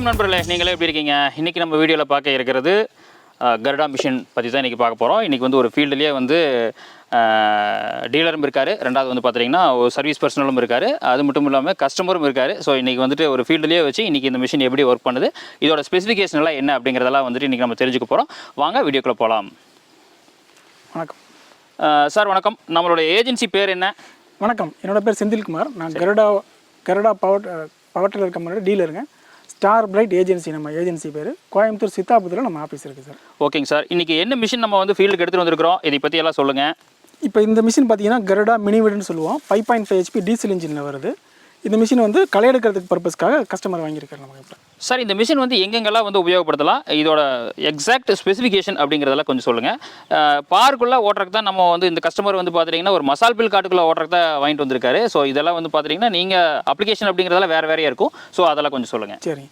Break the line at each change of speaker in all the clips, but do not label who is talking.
வணக்கம் நண்பர்களே. நீங்களே எப்படி இருக்கீங்க? இன்றைக்கி நம்ம வீடியோவில் பார்க்க இருக்கிறது கருடா மிஷின் பற்றி தான் இன்றைக்கி பார்க்க போகிறோம் இன்றைக்கி வந்து ஒரு ஃபீல்டுலேயே வந்து டீலரும் இருக்கார். ரெண்டாவது வந்து பார்த்தீங்கன்னா ஒரு சர்வீஸ் பர்சனலும் இருக்கார். அது மட்டும் இல்லாமல் கஸ்டமரும் இருக்கார். ஸோ இன்றைக்கி வந்துட்டு ஒரு ஃபீல்டுலேயே வச்சு இன்றைக்கி இந்த மிஷின் எப்படி ஒர்க் பண்ணுது இதோட ஸ்பெசிஃபிகேஷன் எல்லாம் என்ன அப்படிங்கிறதெல்லாம் வந்துட்டு இன்றைக்கி நம்ம தெரிஞ்சுக்க போகிறோம் வாங்க வீடியோக்குள்ளே போகலாம்
வணக்கம்.
சார் வணக்கம். நம்மளோட ஏஜென்சி பேர் என்ன?
வணக்கம். என்னோட பேர் செந்தில்குமார். நான் Garuda Garuda power power tiller கம்பெனியோட டீலருங்க. ஸ்டார் பிரைட் ஏஜென்சி நம்ம ஏஜென்சி பேர். கோயம்புத்தூர் சித்தாபுரத்தில் நம்ம ஆஃபீஸ் இருக்குது சார்
ஓகேங்க சார் இன்றைக்கி என்ன மிஷின் நம்ம வந்து ஃபீல்டுக்கு எடுத்துகிட்டு வந்திருக்கிறோம்? இதை பற்றி எல்லாம் சொல்லுங்கள்
இப்போ இந்த மிஷின் பார்த்தீங்கன்னா கருடா மினிவிடுன்னு சொல்லுவோம். Five point five HP diesel இன்ஜினில் வருது. இந்த மிஷின் வந்து களை எடுக்கிறதுக்கு பர்பஸ்க்காக கஸ்டமர் வாங்கியிருக்காரு நம்ம இப்போ
சார் இந்த மிஷின் வந்து எங்கெங்கெல்லாம் வந்து உபயோகப்படுத்தலாம்? இதோட எக்ஸாக்ட் ஸ்பெசிஃபிகேஷன் அப்படிங்கிறதெல்லாம் கொஞ்சம் சொல்லுங்கள் பார்க்குள்ளே ஓட்டுறதுக்கு தான் நம்ம வந்து இந்த கஸ்டமர் வந்து பார்த்துட்டிங்கன்னா ஒரு மசால் பில் காட்டுக்குள்ளே ஓட்டுறதுக்கு தான் வாங்கிட்டு வந்திருக்காரு. ஸோ இதெல்லாம் வந்து பார்த்துட்டிங்கன்னா நீங்கள் அப்ளிகேஷன் அப்படிங்கிறதெல்லாம் வேறு வேறையாக இருக்கும். ஸோ அதெல்லாம் கொஞ்சம் சொல்லுங்கள்
சரி.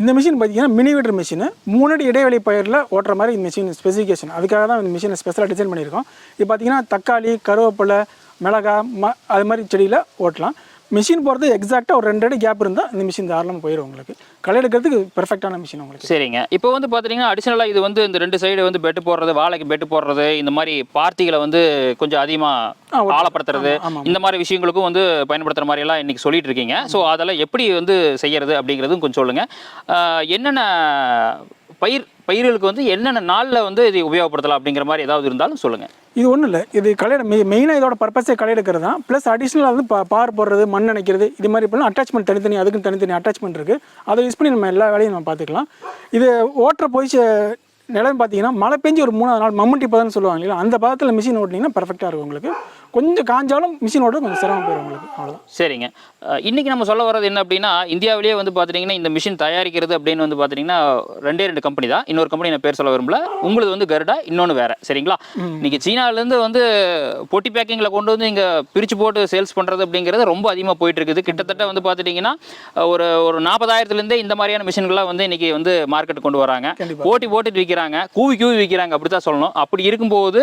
இந்த மிஷின் பார்த்தீங்கன்னா மினிவேட்டர் மிஷின் மூணு அடி இடைவெளி பயிரில் ஓட்டுற மாதிரி இந்த மிஷின் ஸ்பெசிஃபிகேஷன் அதுக்காக தான் இந்த மிஷினை ஸ்பெஷலாக டிசைன் பண்ணியிருக்கோம். இது பார்த்தீங்கன்னா தக்காளி கருவேப்பிலை மிளகா ம அது மாதிரி செடியில் ஓட்டலாம். மிஷின் போகிறது எக்ஸாக்டாக ஒரு ரெண்டு அடி கேப் இருந்தால் இந்த மிஷின் தாராளமாக போயிடும் உங்களுக்கு. களை எடுக்கிறதுக்கு பெர்ஃபெக்டான மிஷின் உங்களுக்கு.
சரிங்க. இப்போ வந்து பார்த்தீங்கன்னா அடிஷனலாக இது வந்து இந்த ரெண்டு சைடு வந்து பெட்டு போடுறது வாழைக்கு பெட்டு போடுறது இந்த மாதிரி பார்ட்டிகளை வந்து கொஞ்சம் அதிகமாக ஆழப்படுத்துறது இந்த மாதிரி விஷயங்களுக்கும் வந்து பயன்படுத்துகிற மாதிரி எல்லாம் இன்னைக்கு சொல்லிட்டு இருக்கீங்க ஸோ அதெல்லாம் எப்படி வந்து செய்யறது அப்படிங்கிறதும் கொஞ்சம் சொல்லுங்கள் என்னென்ன பயிர் பயிர்களுக்கு வந்து என்னென்ன நாளில் வந்து இது உபயோகப்படுத்தலாம் அப்படிங்கிற மாதிரி ஏதாவது இருந்தாலும் சொல்லுங்கள்
இது ஒன்றும் இல்லை. இது களை மெ மெயினாக இதோட பர்பஸே களை எடுக்கிறது தான். ப்ளஸ் அடிஷ்னலாக வந்து பா பார் போடுறது மண் நினைக்கிறது இது மாதிரி இப்போலாம் அட்டாச்மெண்ட் தனித்தனி அதுக்கும் தனித்தனி அட்டாச்மெண்ட் இருக்குது அதை யூஸ் பண்ணி நம்ம எல்லா வேலையும் நம்ம பார்த்துக்கலாம் இது ஓட்டுற பொசிஷ நிலம் பார்த்தீங்கன்னா மழை பெஞ்சு ஒரு மூணாவது நாள் மம்முட்டி பதம்னு சொல்லுவாங்க இல்லையா அந்த பதத்தில் மிஷின் ஓட்டினீங்கன்னா பர்ஃபெக்டாக இருக்கும் உங்களுக்கு. கொஞ்சம் காஞ்சாலும் மிஷின் ஓட்ட கொஞ்சம் சிரமம் போயிடும் உங்களுக்கு. அவ்வளோதான்
சரிங்க. அஹ் இன்னைக்கு நம்ம சொல்ல வர்றது என்ன அப்படின்னா இந்தியாவிலேயே வந்து பார்த்துட்டிங்கன்னா இந்த மிஷின் தயாரிக்கிறது அப்படின்னு வந்து பார்த்துட்டிங்கன்னா ரெண்டே ரெண்டு கம்பெனி தான். இன்னொரு கம்பெனி நான் பேர் சொல்ல விரும்பல. உங்களுக்கு வந்து கருடா இன்னொன்று வேற. சரிங்களா? இன்னைக்கு சீனாலேருந்து வந்து பொட்டி பேக்கிங்கில் கொண்டு வந்து இங்கே பிரித்து போட்டு சேல்ஸ் பண்ணுறது அப்படிங்கிறது ரொம்ப அதிகமாக போயிட்டு இருக்குது கிட்டத்தட்ட வந்து பார்த்துட்டிங்கன்னா ஒரு ஒரு நாற்பதாயிரத்துலேருந்தே இந்த மாதிரியான மிஷின்கள்லாம் வந்து இன்னைக்கு வந்து மார்க்கெட் கொண்டு வராங்க. போட்டி போட்டுட்டு விற்கிறாங்க கூவி கூவி விற்கிறாங்க அப்படி தான் சொல்லணும். அப்படி இருக்கும்போது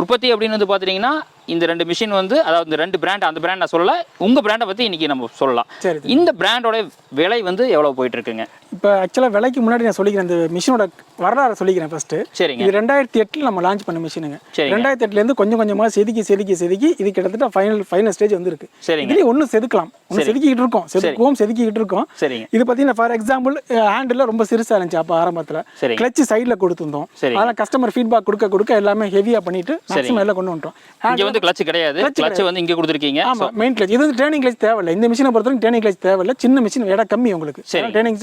உற்பத்தி அப்படின்னு வந்து பார்த்துட்டிங்கன்னா இந்த ரெண்டு மிஷின் வந்து அதாவது இந்த ரெண்டு பிராண்ட் அந்த பிராண்ட் நான் சொல்லல உங்கள் பிராண்டை பற்றி இன்னைக்கு நம்ம சொல்லலாம்.
சரி
இந்த பிராண்டோட விலை வந்து எவ்வளோ போயிட்டு இருக்குங்க?
இப்போ ஆக்சுவலாக விலைக்கு முன்னாடி நான் சொல்லிக்கிறேன் இந்த மிஷினோட வரலாறு சொல்லிக்கிறேன் ஃபஸ்ட்டு
சரிங்க.
இது ரெண்டாயிரத்தி எட்டில் நம்ம லான்ச் பண்ண மிஷினுங்க. ரெண்டாயிரத்தி எட்டுலேருந்து கொஞ்சம் கொஞ்சமாக செதுக்கி செதுக்கி செதுக்கி இது கிட்டத்தட்ட ஃபைனல் ஃபைனல் ஸ்டேஜ் வந்துருக்கு. இதுலேயே ஒன்றும் செதுக்கலாம். ஒன்று செதுக்கிட்டு இருக்கோம். செதுக்குவோம் செதுக்கிட்டு இருக்கோம். இது பார்த்தீங்கன்னா ஃபார் எக்ஸாம்பிள் ஹேண்டில் ரொம்ப சிறுசாக இருந்துச்சு அப்போ ஆரம்பத்தில்.
சரிங்க.
கிளச் சைடில் கொடுத்துருந்தோம். அதனால் கஸ்டமர் ஃபீட்பேக் கொடுக்க கொடுக்க எல்லாமே ஹெவியாக பண்ணிட்டு மேக்ஸிமம் எல்லாம் கொண்டு வந்துட்டோம்.
இங்கே வந்து கிளச் கிடையாது. கிளச் வந்து இங்கே கொடுத்துருக்கீங்க.
ஆமாம் மெயின் கிளச் இது வந்து ட்ரைனிங் கிளச் தேவையில்லை. இந்த மிஷினை பொறுத்தவரைக்கும் ட்ரைனிங் கிளச் தேவையில்லை. சின்ன மிஷின் இடம் கம்மி உங்களுக்கு. ட்ரைனிங்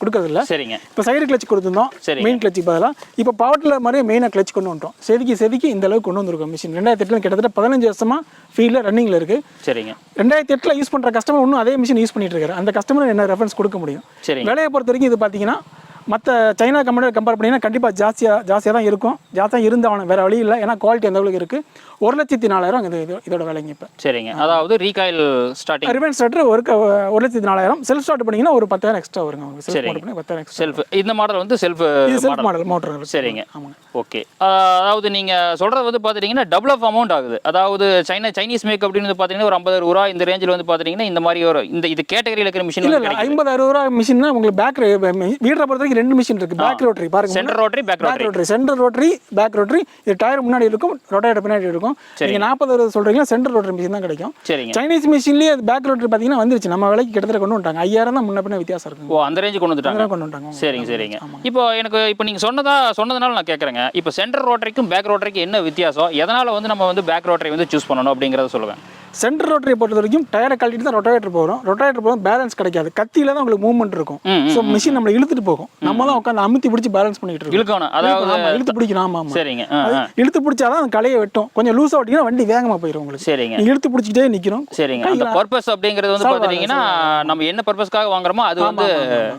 கொடுக்கறதில்ல.
சரிங்க.
இப்போ சைடு கிளச் கொடுத்துருந்தோம். மெயின் கிளச்சுக்கு பதிலாக இப்போ பவர்டில் மாதிரியே மெயினாக கிளச் கொண்டு வந்துட்டோம். செதுக்கி செதுக்கி இந்த அளவுக்கு கொண்டு வந்திருக்கோம் மிஷின் ரெண்டாயிரத்தி எட்டில் கிட்டத்தட்ட பதினஞ்சு வருஷமா ஃபீல்டில் ரன்னிங்கில் இருக்குது
சரிங்க.
ரெண்டாயிரத்தி எட்டில் யூஸ் பண்ணுற கஸ்டமர் இன்னும் அதே மிஷின் யூஸ் பண்ணிட்டு இருக்காரு. அந்த கஸ்டமர் என்ன ரெஃபரன்ஸ் கொடுக்க முடியும்? விலையை பொறுத்த வரைக்கும் இது பார்த்தீங்கன்னா மற்ற சைனா கம்பெனியோட கம்பேர் பண்ணிங்கன்னா கண்டிப்பாக ஜாஸ்தியாக ஜாஸ்தியாக தான் இருக்கும். ஜாஸ்தியாக இருந்தால் வேறு வழி இல்லை. ஏன்னா குவாலிட்டி அந்த அளவுக்கு இருக்குது ஒரு லட்சத்தி நாலாயிரம் இது இது- இதோட விலைங்க இப்போ.
சரிங்க. அதாவது ரீகாயில் ஸ்டார்டிங்
ரிவன் ஸ்டார்டர் ஒரு ஒரு லட்சத்தி நாலாயிரம். செல்ஃப் ஸ்டார்ட் பண்ணிங்கன்னா ஒரு பத்தாயிரம் எக்ஸ்ட்ரா வருங்க உங்களுக்கு செல்ஃப் பண்ணி பத்தாயிரம் எக்ஸ்ட்ரா
செல்ஃப் இந்த மாடல் வந்து செல்ஃப்
செல்ஃப் மாடல் மோட்டர்
சரிங்க.
ஆமாங்க.
ஓகே அதாவது நீங்கள் சொல்கிறது வந்து பார்த்துட்டிங்கன்னா டபுள் ஆஃப் அமௌண்ட் ஆகுது. அதாவது சைனா சைனீஸ் மேக் அப்படின்னு பார்த்தீங்கன்னா ஒரு ஐம்பதாயிரம் ரூபா இந்த ரேஞ்சில் வந்து பார்த்தீங்கன்னா இந்த மாதிரி ஒரு இந்த இது கேட்டகரியில் இருக்கிற மிஷின்
ஐம்பது அறுபது ரூபா மிஷின்னா உங்களுக்கு பேக் வீடை பொறுத்த வரைக்கும் ரெண்டு மிஷின் இருக்கு. பேக் ரோட்டரி பாருங்க.
Centre rotary back
back rotary centre rotary back rotary இது டயர் முன்னாடி இருக்கும் ரொட்டேட்டர் பின்னாடி இருக்கும். நீங்க நாற்பது அறுபது சொல்றீங்கன்னா சென்டர் ரோட்டரி மிஷின் தான் கிடைக்கும். சைனீஸ் மிஷின்லயே பேக் ரோட்டரி பாத்தீங்கன்னா வந்துருச்சு. நம்ம விலைக்கு கிட்டத்தட்ட கொண்டு வந்துட்டாங்க. ஐயாயிரம் தான் முன்ன பின்ன வித்தியாசம் இருக்குங்க.
ஓ அந்த ரேஞ்சு கொண்டு வந்துட்டாங்க.
கொண்டு வந்துட்டாங்க.
சரிங்க சரிங்க. இப்போ எனக்கு இப்போ நீங்கள் சொன்னதா சொன்னதுனால நான் கேட்குறேங்க இப்போ சென்டர் ரோட்டரிக்கும் பேக் ரோட்டரிக்கும் என்ன வித்தியாசம்? எதனால் வந்து நம்ம வந்து பேக் ரோட்டரி வந்து சூஸ் பண்ணணும் அப்படிங்கிறத சொல்லுவேன்
சென்டர் ரோட்டரியை பொறுத்த வரைக்கும் டயரை கழட்டிட்டு தான் ரொட்டேட்டர் போகிறோம் ரொட்டேட்டர் போகும் பேலன்ஸ் கிடைக்காது. கத்தியில தான் உங்களுக்கு மூவ்மெண்ட் இருக்கும். ஸோ மிஷின் நம்மளை இழுத்துட்டு போகும். நம்ம தான் உட்காந்து அமுத்தி பிடிச்சி பேலன்ஸ் பண்ணிட்டு இருக்கோம்.
இழுக்கணும். அதாவது
இழுத்து பிடிக்கணும். ஆமா ஆமா.
சரிங்க.
அது இழுத்து பிடிச்சாதான் அந்த கலையை வெட்டும். கொஞ்சம் லூஸாக ஓட்டிங்கன்னா வண்டி வேகமாக போயிடும் உங்களுக்கு.
சரிங்க.
இழுத்து பிடிச்சிக்கிட்டே நிற்கணும்
சரிங்க. அந்த பர்பஸ் அப்படிங்கிறது வந்து
Solve
பார்த்துட்டீங்கன்னா நம்ம என்ன பர்பஸ்க்காக வாங்குறோமோ அது வந்து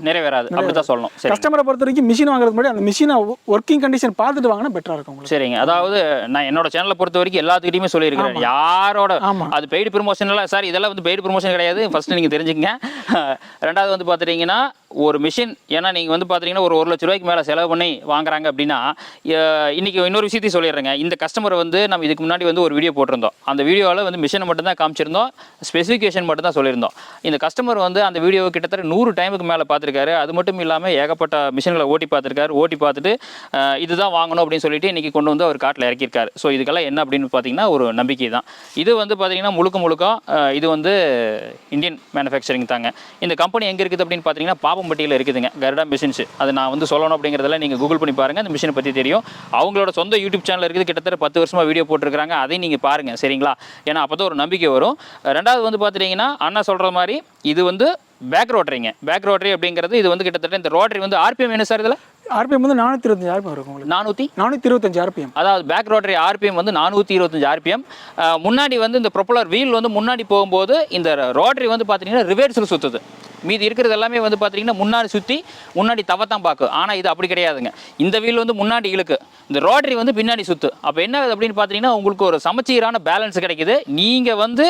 நிறைவேறாது. அப்படிதான் சொல்லணும். சரி
கஸ்டமரை பொறுத்த வரைக்கும் மிஷின் வாங்குறதுக்கு முன்னாடி அந்த மிஷினை ஒர்க்கிங் கண்டிஷன் பார்த்துட்டு வாங்கினா பெட்டராக இருக்கும் உங்களுக்கு.
சரிங்க. அதாவது நான் என்னோட சேனலை பொறுத்த வரைக்கும் எல்லாத்துக்கிட்டையுமே சொல்லியிருக்கிறேன். யாரோட
ஆமா.
அது பெய்டு ப்ரொமோஷன் எல்லாம் சார் இதெல்லாம் வந்து பெய்டு ப்ரொமோஷன் கிடையாது. ஃபர்ஸ்ட் நீங்கள் தெரிஞ்சுக்கங்க. ரெண்டாவது வந்து பார்த்துட்டீங்கன்னா ஒரு மிஷின் ஏன்னா நீங்கள் வந்து பார்த்தீங்கன்னா ஒரு ஒரு லட்ச ரூபாய்க்கு மேலே செலவு பண்ணி வாங்குறாங்க அப்படின்னா இன்றைக்கி இன்னொரு விஷயத்தையும் சொல்லிடுறேங்க. இந்த கஸ்டமரை வந்து நம்ம இதுக்கு முன்னாடி வந்து ஒரு வீடியோ போட்டிருந்தோம். அந்த வீடியோவில் வந்து மிஷினை மட்டும்தான் காமிச்சிருந்தோம். ஸ்பெசிஃபிகேஷன் மட்டும் தான் சொல்லியிருந்தோம். இந்த கஸ்டமர் வந்து அந்த வீடியோவை கிட்டத்தட்ட நூறு டைமுக்கு மேலே பார்த்துருக்காரு அது மட்டும் இல்லாமல் ஏகப்பட்ட மிஷின்களை ஓட்டி பார்த்துருக்காரு ஓட்டி பார்த்துட்டு இதுதான் வாங்கணும் அப்படின்னு சொல்லிட்டு இன்னைக்கு கொண்டு வந்து அவர் காட்டில் இறக்கியிருக்காரு. ஸோ இதுக்கெல்லாம் என்ன அப்படின்னு பார்த்தீங்கன்னா ஒரு நம்பிக்கை தான். இது வந்து பார்த்தீங்கன்னா முழுக்க முழுக்க இது வந்து இந்தியன் மேனுஃபேக்சரிங் தாங்க. இந்த கம்பெனி எங்கே இருக்குது அப்படின்னு பார்த்தீங்கன்னா பாப்பம்பட்டியில் இருக்குதுங்க. கருடா மிஷின்ஸ் அது நான் வந்து சொல்லணும் அப்படிங்கிறதெல்லாம் நீங்கள் கூகுள் பண்ணி பாருங்கள் அந்த மிஷினை பற்றி தெரியும். அவங்களோட சொந்த யூடியூப் சேனல் இருக்குது. கிட்டத்தட்ட பத்து வருஷமாக வீடியோ போட்டிருக்காங்க அதையும் நீங்கள் பாருங்கள் சரிங்களா? ஏன்னா அப்போ தான் ஒரு நம்பிக்கை வரும். ரெண்டாவது வந்து பார்த்துட்டிங்கன்னா அண்ணா சொல்கிற மாதிரி இது வந்து பேக் ரோட்டரிங்க பேக் ரோட்டரி அப்படிங்கிறது இது வந்து கிட்டத்தட்ட இந்த ரோட்டரி வந்து ஆர்பிஎம் என்ன சார் இதில்?
ஆர்பிஎம் வந்து நானூற்றி இருபத்தஞ்சு ஆர்பிஎம் இருக்கும் உங்களுக்கு.
நானூற்றி
நானூற்றி இருபத்தஞ்சு ஆர்பிஎம்.
அதாவது பேக் ரோட்டரி ஆர்பிஎம் வந்து நானூற்றி இருபத்தஞ்சு ஆர்பிஎம். முன்னாடி வந்து இந்த ப்ரொப்பலர் வீல் வந்து முன்னாடி போகும்போது இந்த ரோட்டரி வந்து பார்த்தீங்கன்னா ரிவர்ஸில் சுற்றுது மீதி இருக்கிறது எல்லாமே வந்து பார்த்தீங்கன்னா முன்னாடி சுற்றி முன்னாடி தவத்தான் பார்க்கும் ஆனால் இது அப்படி கிடையாதுங்க. இந்த வீல் வந்து முன்னாடி இழுக்கு. இந்த ரோட்டரி வந்து பின்னாடி சுற்று அப்போ என்ன அப்படின்னு பார்த்தீங்கன்னா உங்களுக்கு ஒரு சமச்சீரான பேலன்ஸ் கிடைக்குது. நீங்கள் வந்து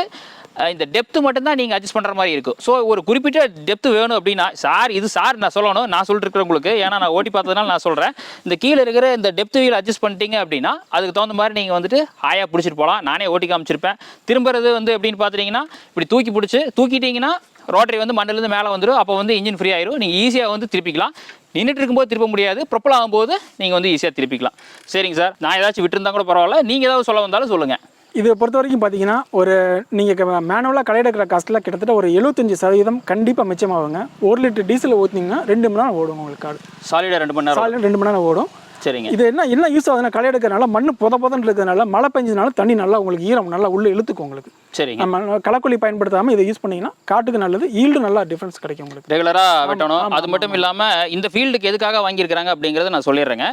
இந்த டெப்த்து மட்டும்தான் நீங்கள் அட்ஜஸ்ட் பண்ணுற மாதிரி இருக்கும். ஸோ ஒரு குறிப்பிட்ட டெப்த்து வேணும் அப்படின்னா சார் இது சார் நான் சொல்லணும் நான் சொல்லிட்டு இருக்கிறவங்களுக்கு ஏன்னா நான் ஓட்டி பார்த்ததுனால நான் சொல்கிறேன் இந்த கீழே இருக்கிற இந்த டெப்த் வீல் அட்ஜஸ்ட் பண்ணிட்டீங்க அப்படின்னா அதுக்கு தகுந்த மாதிரி நீங்கள் வந்துட்டு ஹாயாக பிடிச்சிட்டு போகலாம் நானே ஓட்டி காமிச்சிருப்பேன். திரும்புறது வந்து எப்படின்னு பார்த்துட்டிங்கன்னா இப்படி தூக்கி பிடிச்சி தூக்கிட்டீங்கன்னா ரோட்டரி வந்து மண்ணிலேருந்து மேலே வந்துடும் அப்போ வந்து இன்ஜின் ஃப்ரீ ஆயிரும். நீங்கள் ஈஸியாக வந்து திருப்பிக்கலாம். நின்றுட்டு இருக்கும்போது திருப்ப முடியாது. ப்ரொப்பல் ஆகும்போது நீங்கள் வந்து ஈஸியாக திருப்பிக்கலாம். சரிங்க சார். நான் ஏதாச்சும் விட்டுருந்தா கூட பரவாயில்ல. நீங்கள் ஏதாவது சொல்ல வந்தாலும் சொல்லுங்கள்
இதை பொறுத்த வரைக்கும் பார்த்தீங்கன்னா ஒரு நீங்கள் மேனுவலாக கடை எடுக்கிற காஸ்ட்டில் கிட்டத்தட்ட ஒரு எழுபத்தஞ்சு சதவீதம் கண்டிப்பாக மிச்சமாகுங்க. ஒரு லிட்டர் டீசல் ஊற்றினீங்கன்னா ரெண்டு மணி நேரம் ஓடும் உங்களுக்கு காடு.
சாலிடாக ரெண்டு மணி நேரம்
சாலிட் ரெண்டு மணி நேரம் ஓடும்.
சரிங்க.
இது என்ன என்ன யூஸ் ஆகுதுன்னா களை எடுக்கிறனால மண் புத புதன்னு இருக்கிறதுனால மழை பெஞ்சதுனால தண்ணி நல்லா உங்களுக்கு ஈரம் நல்லா உள்ளே இழுத்துக்கும் உங்களுக்கு.
சரிங்க.
நம்ம களைக்கொல்லி பயன்படுத்தாமல் இதை யூஸ் பண்ணீங்கன்னா காட்டுக்கு நல்லது ஈல்டு நல்லா டிஃப்ரென்ஸ் கிடைக்கும் உங்களுக்கு.
ரெகுலராக வெட்டணும். அது மட்டும் இல்லாமல் இந்த ஃபீல்டுக்கு எதுக்காக வாங்கியிருக்கிறாங்க அப்படிங்கிறத நான் சொல்லிடுறேங்க.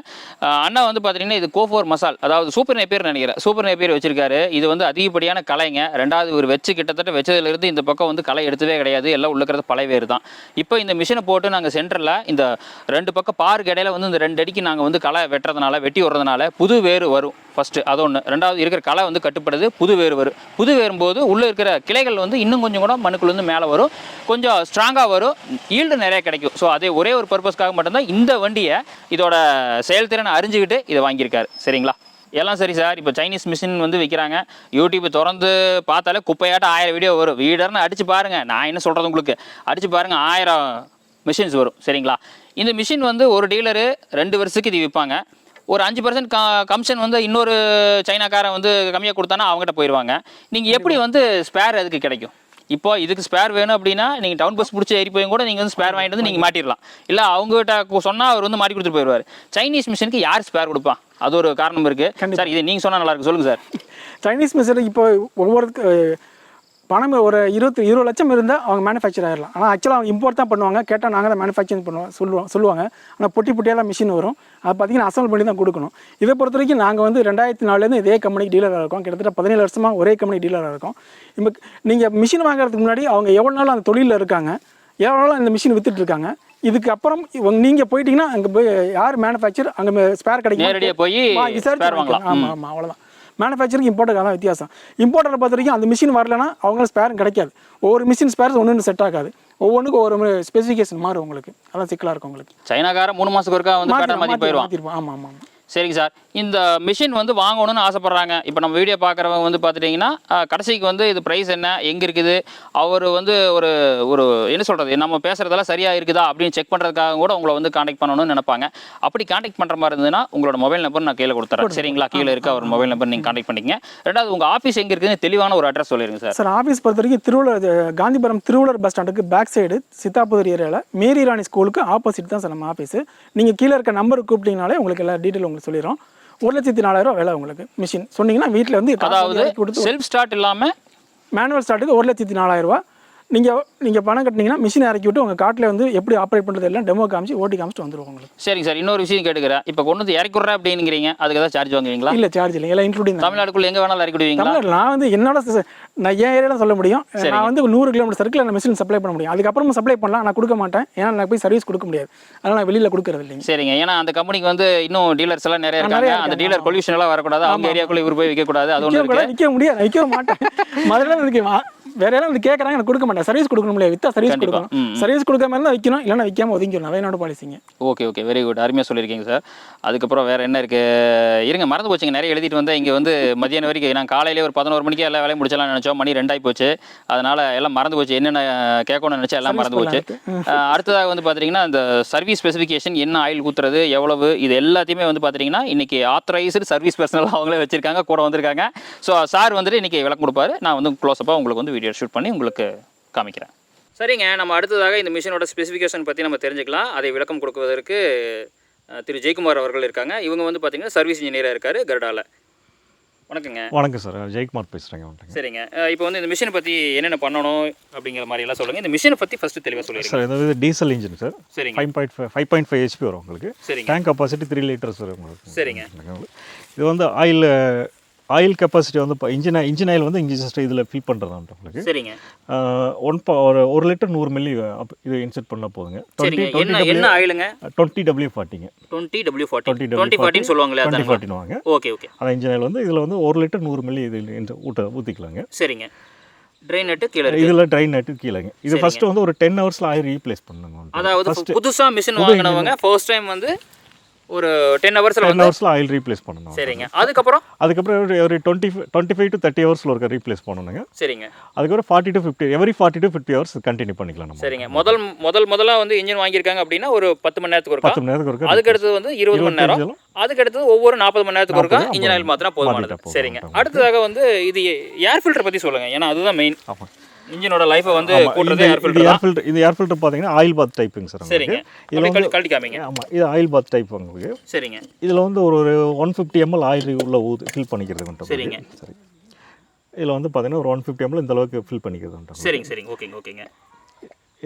அண்ணா வந்து பார்த்தீங்கன்னா இது கோஃபோர் மசால் அதாவது சூப்பர் நேப்பியர் நினைக்கிறேன். சூப்பர் நேப்பியர் வச்சிருக்காரு. இது வந்து அதிகப்படியான கலைங்க ரெண்டாவது ஒரு வச்சு கிட்டத்தட்ட வச்சதுலேருந்து இந்த பக்கம் வந்து களை எடுத்ததே கிடையாது. எல்லாம் உள்ளக்கிறது பழைய வேறு தான். இப்போ இந்த மிஷினை போட்டு நாங்கள் சென்டரில் இந்த ரெண்டு பக்கம் பாருக்கு இடையில வந்து இந்த ரெண்டு அடிக்கு நாங்கள் வந்து களை வெட்டுறதுனால வெட்டி விடுறதுனால புது வேறு வரும். ஃபஸ்ட்டு அது ஒன்று ரெண்டாவது இருக்கிற களை வந்து கட்டுப்படுது புது வேர் வரும். புது வேறும்போது உள்ளே இருக்கிற கிளைகள் வந்து இன்னும் கொஞ்சம் கூட மண்ணுக்குள்ளேருந்து மேலே வரும். கொஞ்சம் ஸ்ட்ராங்காக வரும். ஈல்டு நிறைய கிடைக்கும். ஸோ அதே ஒரே ஒரு பர்பஸ்க்காக மட்டும்தான் இந்த வண்டியை இதோட செயல்திறனை அறிஞ்சுக்கிட்டு இதை வாங்கியிருக்காரு. சரிங்களா? எல்லாம் சரி சார். இப்போ சைனீஸ் மிஷின் வந்து விற்கிறாங்க யூடியூப் திறந்து பார்த்தாலே குப்பையாட்டம் ஆயிரம் வீடியோ வரும். வீடர்னு அடிச்சு பாருங்கள் நான் என்ன சொல்கிறது உங்களுக்கு? அடித்து பாருங்கள் ஆயிரம் மிஷின்ஸ் வரும். சரிங்களா? இந்த மிஷின் வந்து ஒரு டீலரு ரெண்டு வருஷத்துக்கு இது விற்பாங்க. ஒரு அஞ்சு பர்சன்ட் க கமிஷன் வந்து இன்னொரு சைனாக்காரன் வந்து கம்மியாக கொடுத்தானா அவங்ககிட்ட போயிடுவாங்க நீங்கள் எப்படி வந்து ஸ்பேர் அதுக்கு கிடைக்கும்? இப்போ இதுக்கு ஸ்பேர் வேணும் அப்படின்னா நீங்கள் டவுன் பஸ் பிடிச்சி ஏறி போய் கூட நீங்கள் வந்து ஸ்பேர் வாங்கிட்டு வந்து நீங்கள் மாட்டிடலாம். இல்லை அவங்ககிட்ட சொன்னால் அவர் வந்து மாட்டி கொடுத்துட்டு போயிடுவார் சைனீஸ் மிஷினுக்கு யார் ஸ்பேர் கொடுப்பான் அது ஒரு காரணம் இருக்குது சார் இது நீங்கள் சொன்னால் நல்லா இருக்கு. சொல்லுங்கள் சார்.
சைனீஸ் மிஷின் இப்போ ஒவ்வொரு பணம் ஒரு இருபத்தி இருபது லட்சம் இருந்தால் அவங்க மேனுஃபேக்சர் ஆயிடலாம் ஆனால் ஆக்சுவலாக அவங்க இம்போர்ட் தான் பண்ணுவாங்க. கேட்டால் நாங்கள் தான் மேனுஃபேக்சரிங் பண்ணுவோம் சொல்லுவோம் சொல்லுவாங்க. ஆனால் பொட்டி பொட்டியாக தான் மிஷின் வரும். அது பார்த்தீங்கன்னா அசம்பிள் பண்ணி தான் கொடுக்கணும். இதை பொறுத்த வரைக்கும் நாங்கள் வந்து ரெண்டாயிரத்தி நாலுலேருந்து இதே கம்பெனிக்கு டீலராக இருக்கோம். கிட்டத்தட்ட பதினேழு வருஷமாக ஒரே கம்பெனி டீலராக இருக்கோம். இப்போ நீங்கள் மிஷின் வாங்குறதுக்கு முன்னாடி அவங்க எவ்வளோ நாள் அந்த தொழிலில் இருக்காங்க? எவ்வளோ நாள் இந்த மிஷின் வித்துட்டு இருக்காங்க? இதுக்கு அப்புறம் நீங்கள் போயிட்டீங்கன்னா அங்கே போய் யார் மேனுஃபேக்சர் அங்கே ஸ்பேர் கிடைக்கும்
போய்
விசாரிச்சு ஆமாம் ஆமாம் அவ்வளோதான் மேனுஃபேக்சரிங் இம்போர்ட்டுக்கு தான் வித்தியாசம். இம்போர்ட்டரை பொறுத்த வரைக்கும் அந்த மிஷின் வரலனா அவங்க ஸ்பேரும் கிடைக்காது. ஒவ்வொரு மிஷின் ஸ்பேர்ஸ் ஒன்று செட் ஆகாது. ஒவ்வொன்றுக்கும் ஒவ்வொரு ஸ்பெசிஃபிகேஷன் மாறும் உங்களுக்கு. அதான் சிக்கலாக இருக்கும் உங்களுக்கு.
சைனாக்காரன் மூணு மாதத்துக்கு ஒருக்கா வந்து பேட்டர் மாற்றி போயிடுவான்.
மாற்றிருப்போம் ஆமாம் ஆமாம் ஆமாம்
சரிங்க சார். இந்த மிஷின் வந்து வாங்கணும்னு ஆசைப்பட்றாங்க. இப்போ நம்ம வீடியோ பார்க்குறவங்க வந்து பார்த்துட்டிங்கன்னா கடைசிக்கு வந்து இது ப்ரைஸ் என்ன எங்கே இருக்குது அவர் வந்து ஒரு ஒரு என்ன சொல்கிறது நம்ம பேசுகிறதெல்லாம் சரியாக இருக்குதா அப்படின்னு செக் பண்ணுறதுக்காக கூட உங்களை வந்து காண்டாக்ட் பண்ணணும்னு நினைப்பாங்க. அப்படி காண்டாக்ட் பண்ணுற மாதிரி இருந்ததுன்னா உங்களோட மொபைல் நம்பர் நான் கீழே கொடுத்துறேன். சரிங்களா? கீழே இருக்க அவர் மொபைல் நம்பர் நீங்கள் காண்டாக்ட் பண்ணிக்கங்க. ரெண்டாவது உங்கள் ஆஃபீஸ் எங்கே இருக்குதுன்னு தெளிவான ஒரு அட்ரஸ் சொல்லிடுங்க சார்.
சார் ஆஃபீஸ் பொறுத்த வரைக்கும் திருவள்ளூர் காந்திபுரம் திருவள்ளூர் பஸ் ஸ்டாண்டுக்கு பேக் சைடு சித்தாபுதூர் ஏரியாவில் மேரி ராணி ஸ்கூலுக்கு ஆப்போசிட் தான் சார் நம்ம ஆஃபீஸ் நீங்கள் கீழே இருக்க நம்பருக்கு கூப்பிட்டீங்கனாலே உங்களுக்கு எல்லா டீட்டெயில் உங்களுக்கு சொல்லிடுறோம். ஒரு லட்சத்தி நாலாயிரம் விலை உங்களுக்கு மிஷின் சொன்னீங்கன்னா வீட்டில் வந்து
அதாவது செல்ஃப் ஸ்டார்ட் இல்லாமல்
மேனுவல் ஸ்டார்ட்டுக்கு ஒரு லட்சத்தி நாலாயிரம் ரூபா நீங்கள் நீங்கள் பணம் கட்டினீங்கன்னா மிஷின் இறக்கி விட்டு உங்கள் காட்டில் வந்து எப்படி ஆப்ரேட் பண்ணுறது எல்லாம் டெமோ காமிச்சு ஓட்டி காமிச்சிட்டு வந்துருவோம் உங்களுக்கு.
சரிங்க சார். இன்னொரு விஷயம் கேட்டுக்கிறேன். இப்போ கொண்டு வந்து இறக்கி விட்றேன் அப்படிங்கிறீங்க அதுக்கு ஏதாவது சார்ஜ் வாங்குவீங்களா?
இல்லை சார்ஜ் இல்லை எல்லாம் இன்க்ளூடிங் தான்.
தமிழ்நாடுக்குள்ள எங்கே வேணாலும் இறக்கி
தமிழ்நாடு நான் வந்து என்னோட நான் என் ஏரியாவில் சொல்ல முடியும். நான் வந்து நூறு கிலோமீட்டர் சர்க்கிள் அந்த மிஷின் சப்ளை பண்ண முடியும். அதுக்கப்புறமா சப்ளை பண்ணலாம். நான் கொடுக்க மாட்டேன். ஏன்னா நான் போய் சர்வீஸ் கொடுக்க முடியாது. அதனால் நான் வெளியில் கொடுக்கறது இல்லைங்க.
சரிங்க. ஏன்னா அந்த கம்பெனிக்கு வந்து இன்னும் டீலர்ஸ் எல்லாம் நிறைய இருக்காங்க. அந்த டீலர் பொல்யூஷன் எல்லாம் வரக்கூடாது. அவங்க ஏரியாக்குள்ள இவர் போய் விற்க கூடாது அது ஒன்று இருக்கு.
நிற்க முடியாது. நிற்க மாட்டேன். முதல்ல வந்து வேற யாரும் வந்து கேட்குறாங்க எனக்கு கொடுக்க மாட்டேன். சர்வீஸ் கொடுக்கணும் இல்லையா வித்தா சர்வீஸ். கொடுக்கணும். சர்வீஸ் கொடுக்காம இருந்தால் வைக்கணும் இல்லைன்னா வைக்காம ஒதுங்கிடணும் அதான் என்னோட பாலிசிங்க
ஓகே ஓகே வெரி குட் அருமையாக சொல்லியிருக்கீங்க சார் அதுக்கப்புறம் வேறு என்ன இருக்குது இருங்க மறந்து போச்சுங்க. நிறைய எழுதிட்டு வந்தேன். இங்கே வந்து மதியானம் வரைக்கும் நான் காலையிலே ஒரு பதினோரு மணிக்கு எல்லா வேலையும் முடிச்சலாம் நினச்சோம். மணி ரெண்டாகி போச்சு. அதனால் எல்லாம் மறந்து போச்சு. என்னென்ன கேட்கணும்னு நினச்சா எல்லாம் மறந்து போச்சு. அடுத்ததாக வந்து பார்த்தீங்கன்னா இந்த சர்வீஸ் ஸ்பெசிஃபிகேஷன் என்ன ஆயில் ஊற்றுறது எவ்வளவு இது எல்லாத்தையுமே வந்து பார்த்தீங்கன்னா இன்றைக்கி ஆத்தரைஸ்டு சர்வீஸ் பர்சனல் அவங்களே வச்சுருக்காங்க கூட வந்திருக்காங்க. ஸோ சார் வந்துட்டு இன்றைக்கி விளக்கம் கொடுப்பாரு. நான் வந்து க்ளோஸ்அப்பாக உங்களுக்கு வந்து வீடியோ ஷூட் பண்ணி உங்களுக்கு காமிக்கிறேன். சரிங்க நம்ம அடுத்ததாக இந்த மிஷினோட ஸ்பெசிஃபிகேஷன் பற்றி நம்ம தெரிஞ்சுக்கலாம். அதை விளக்கம் கொடுக்குவதற்கு திரு ஜெயக்குமார் அவர்கள் இருக்காங்க. இவங்க வந்து பார்த்தீங்கன்னா சர்வீஸ் இன்ஜினியராக இருக்கார் கருடாவில் வணக்கங்க.
வணக்கம் சார். ஜெயக்குமார் பேசுகிறேங்க
சரிங்க. இப்போ வந்து இந்த மிஷினை பற்றி என்னென்ன பண்ணணும் அப்படிங்கிற மாதிரி எல்லாம் சொல்லுங்கள் இந்த மிஷினை பற்றி ஃபஸ்ட்டு தெளிவாக சொல்லிடுங்க.
சார் இது டீசல் இன்ஜின் சார்.
சரிங்க.
Five point five five point five HP வரும் உங்களுக்கு.
சரிங்க.
டேங்க் கெப்பாசிட்டி த்ரீ லிட்டர்ஸ் வரும் உங்களுக்கு.
சரிங்க.
இது வந்து ஆயில் ஆயில் கெப்பாசிட்டி வந்து இப்போ இன்ஜின் இன்ஜின் ஆயில் வந்து இங்கே ஜஸ்ட் இதில் ஃபில் பண்ணுறதான்ட்டு உங்களுக்கு.
சரிங்க.
ஒன் ஒரு ஒரு லிட்டர் நூறு மில்லி இது இன்செர்ட் பண்ணால் போதுங்க.
என்ன ஆயிலுங்க?
டுவெண்ட்டி டபிள்யூ ஃபார்ட்டிங்க
டுவெண்ட்டி டபிள்யூ ஃபார்ட்டி
டுவெண்ட்டி
ஃபார்ட்டின்னு சொல்லுவாங்களே
டுவெண்ட்டி
அதான்
ஃபார்ட்டின்னு வாங்க.
ஓகே ஓகே
அந்த இன்ஜின் ஆயில் வந்து இதில் வந்து ஒரு லிட்டர் நூறு மில்லி இது ஊட்ட ஊற்றிக்கலாங்க
சரிங்க. ட்ரெயின் நட்டு கீழே
இதில் ட்ரைன் நட்டு கீழேங்க. இது ஃபஸ்ட்டு வந்து ஒரு டென் ஹவர்ஸில் ஆயில் ரீப்ளேஸ் பண்ணுங்க
அதாவது புதுசா மிஷின் வாங்கினவங்க ஃபர்ஸ்ட் டைம் வந்து ஒரு டென் ஹவர்ஸ்ல
டென் ஹவர்ஸில் ஆயில் ரீப்ளேஸ் பண்ணணும்.
சரிங்க. அதுக்கப்புறம்?
அதுக்கப்புறம் ஒரு ஒரு twenty twenty five to thirty ஹவர்ஸில் ஒரு ரீப்ளேஸ் பண்ணணுங்க.
சரிங்க.
அதுக்கப்புறம் forty to fifty every forty to fifty hours continue பண்ணிக்கலாம்
சரிங்க. முதல் முதல் முதல்ல வந்து இன்ஜின் வாங்கியிருக்காங்க அப்படின்னா ஒரு பத்து மணி நேரத்துக்கு ஒருக்கா?
பத்து மணி நேரத்துக்கு ஒரு
அதுக்கு அடுத்தது வந்து இருபது மணி நேரம். அதுக்கு அடுத்தது ஒவ்வொரு நாற்பது மணி நேரத்துக்கு ஒருக்கா இன்ஜின் ஆயில் மாத்தினா போதுமானது. சரிங்க. அடுத்ததாக வந்து இது ஏர் ஃபில்டர் பத்தி சொல்லுங்க. ஏன்னா அதுதான் மெயின்
ஆமாம்
இன்ஜினோட லைஃபை வந்து கூட்டுறது ஏர் ஃபில்டர்
ஏர் ஃபில்டர் இது ஏர் ஃபில்டர் பார்த்தீங்கன்னா ஆயில் பாத் டைப்புங்க சார்
சரிங்க.
இதில் வந்து
கழட்டி காமிங்க.
ஆமாம் இது ஆயில் பாத் டைப் உங்களுக்கு.
சரிங்க.
இதில் வந்து ஒரு ஒரு ஒன் ஃபிஃப்டி எம்எல் ஆயில் உள்ள ஊற்றி ஃபில் பண்ணிக்கிறது மட்டும்
சரிங்க.
சரி. இதில் வந்து பார்த்தீங்கன்னா ஒரு ஒன் ஃபிஃப்டி எம்எல் இந்த அளவுக்கு ஃபில் பண்ணிக்கிறது
சரிங்க சரிங்க. ஓகேங்க ஓகேங்க.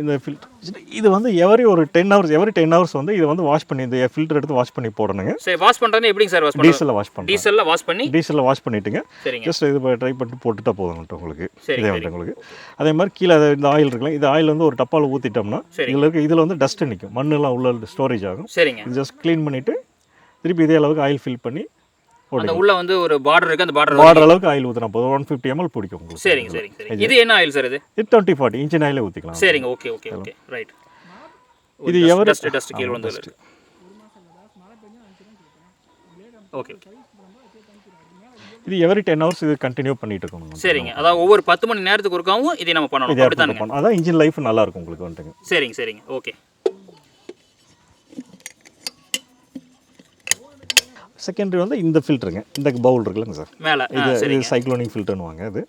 இந்த ஃபில்டர் இது வந்து எவரி ஒரு ten hours every ten hours வந்து இதை வந்து வாஷ் பண்ணி இந்த ஃபில்டர் எடுத்து வாஷ் பண்ணி போடணுங்க.
சரி வாஷ் பண்றது எப்படிங்க சார் வாஷ் பண்ணுறது
டீசலில் வாஷ் பண்ணணும்
டீசல்ல வாஷ் பண்ணி?
டீசலில் வாஷ் பண்ணிட்டுங்க. ஜஸ்ட் இது ட்ரை பண்ணிட்டு போட்டுட்டா போதும் உங்களுக்கு. இதே வந்து உங்களுக்கு. அதே மாதிரி கீழே அது இந்த ஆயில் இருக்குல்ல இந்த ஆயில் வந்து ஒரு டப்பாவில் ஊற்றிட்டோம்னா. இதில் இருக்க இதில் வந்து டஸ்ட் நிற்கும் மண்ணெல்லாம் உள்ள ஸ்டோரேஜ் ஆகும்.
சரிங்க.
இது ஜஸ்ட் க்ளீன் பண்ணிவிட்டு திருப்பி இதே அளவுக்கு ஆயில் ஃபில் பண்ணி
அந்த உள்ள வந்து ஒரு பார்டர் இருக்கு அந்த பார்டர்
பார்டர் அளவுக்கு ஆயில் ஊற்றினா போதும் ஒன் ஃபிஃப்டி எம்எல் பிடிக்கும் உங்களுக்கு.
சரிங்க சரிங்க சரிங்க. இது என்ன ஆயில் சார் இது?
இது டுவெண்ட்டி ஃபார்ட்டி இன்ஜின் ஆயிலே ஊற்றிக்கலாம்
சரிங்க ஓகே ஓகே ஓகே ரைட்
இது எவரி
டஸ்ட் டஸ்ட் கீழே வந்து ஓகே
இது எவரி டென் ஹவர்ஸ் இது கண்டினியூ பண்ணிட்டு இருக்கணும்
சரிங்க. அதாவது ஒவ்வொரு பத்து மணி நேரத்துக்கு ஒருக்காவும் இதை நம்ம பண்ணணும்.
அதான் இன்ஜின் லைஃப் நல்லா இருக்கும் உங்களுக்கு வந்துட்டுங்க.
சரிங்க சரிங்க. ஓகே
செகண்டரி வந்து இந்த ஃபில்டருங்க இந்த பவுல் இருக்குல்லங்க சார்.
மேலே.
இது இது சைக்ளோனிக் ஃபில்டர்னு வாங்க இது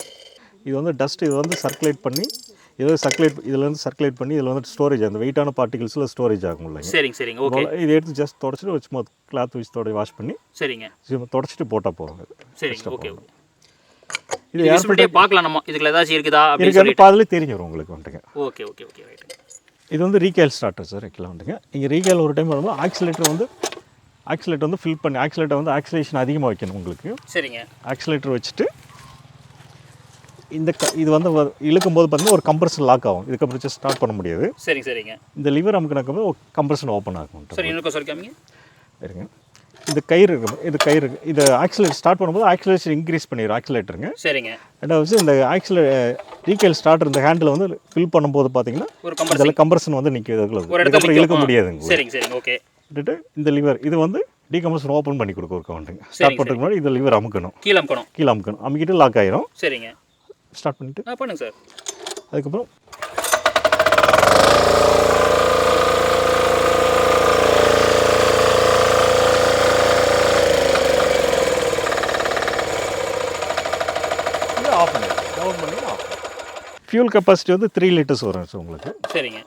இது வந்து டஸ்ட் இது வந்து சர்க்குலேட் பண்ணி இது சர்க்குலேட் இதில் வந்து சர்க்குலேட் பண்ணி இதில் வந்து ஸ்டோரேஜ் அந்த வெயிட்டான பார்ட்டிகல்ஸில் ஸ்டோரேஜ் ஆகும் இல்லைங்க.
சரிங்க சரிங்க. ஓகே
இது எடுத்து ஜஸ்ட் தொடச்சிட்டு சும்மா கிளாத் வச்சு தொடை வாஷ் பண்ணி
சரிங்க.
சும்மா தொடச்சிட்டு போட்டால் இது
சரிங்க. ஓகே
இது
விசிபிலிட்டியே பார்க்கலாம் நம்ம. இதுல ஏதாச்சும் இருக்குதா அப்படின்னு
பாதிலே தெரிஞ்சிடும் உங்களுக்கு வந்துட்டுங்க.
ஓகே ஓகே ஓகே ரைட்
இது வந்து ரீகேல் ஸ்டார்டர் சார் ஆக்சுவலாக வந்துங்க இங்கே ரீகேல் ஒரு டைம் வரும்போது ஆக்சிலேட்டர் வந்து ஆக்சிலேட்டர் வந்து ஃபில் பண்ணி ஆக்சிலேட்டர் வந்து ஆக்சிலேஷன் அதிகமாக வைக்கணும் உங்களுக்கு.
சரிங்க.
ஆக்சிலேட்டர் வச்சுட்டு இந்த இது வந்து வ- இழுக்கும் போது பார்த்தீங்கன்னா ஒரு கம்ப்ரஷன் லாக் ஆகும். இதுக்கப்புறம் just ஸ்டார்ட் பண்ண முடியாது.
சரிங்க சரிங்க.
இந்த லிவர் அமுக்கினாக்க ஒரு கம்ப்ரஷன் ஓப்பன் ஆகும்
சரி சொல்லி காமிங்க
இருங்க. இந்த கயிறு இருக்கு இது கயிறு. இது ஆக்சிலேட் ஸ்டார்ட் பண்ணும்போது ஆக்சிலேஷன் இன்க்ரீஸ் பண்ணிடும் ஆக்சிலேட்டருங்க
சரிங்க.
ரெண்டாவது இந்த ஆக்சிலே ரீகேல் ஸ்டார்டர் இந்த ஹேண்டில் வந்து ஃபில் பண்ணும்போது பார்த்தீங்கன்னா
ஒரு கம்பர்
இதில் கம்ப்ரஷன் வந்து இதுக்கப்புறம் இழுக்க. முடியாதுங்க.
சரிங்க சரிங்க ஓகே
விட்டுட்டு இந்த லிவர் இது வந்து டீகம்ப்ரஷன் ஓப்பன் பண்ணி கொடுக்க ஒரு கவுண்ட்டுங்க
சரிங்க,
ஸ்டார்ட் பண்ணுறதுக்கு முன்னாடி இந்த லிவர் அமுக்கணும்.
கீழே அமுக்கணும்.
கீழே அமுக்கணும். அமுக்கிட்டு லாக் ஆயிரும்.
சரிங்க.
ஸ்டார்ட் பண்ணிட்டு.
பண்ணுங்க சார்.
அதுக்கப்புறம் ஆஃப் பண்ணி டவுன் பண்ணி ஆஃப் ஃபியூல் கெப்பாசிட்டி வந்து த்ரீ லிட்டர்ஸ் வரும் சார் உங்களுக்கு.
சரிங்க.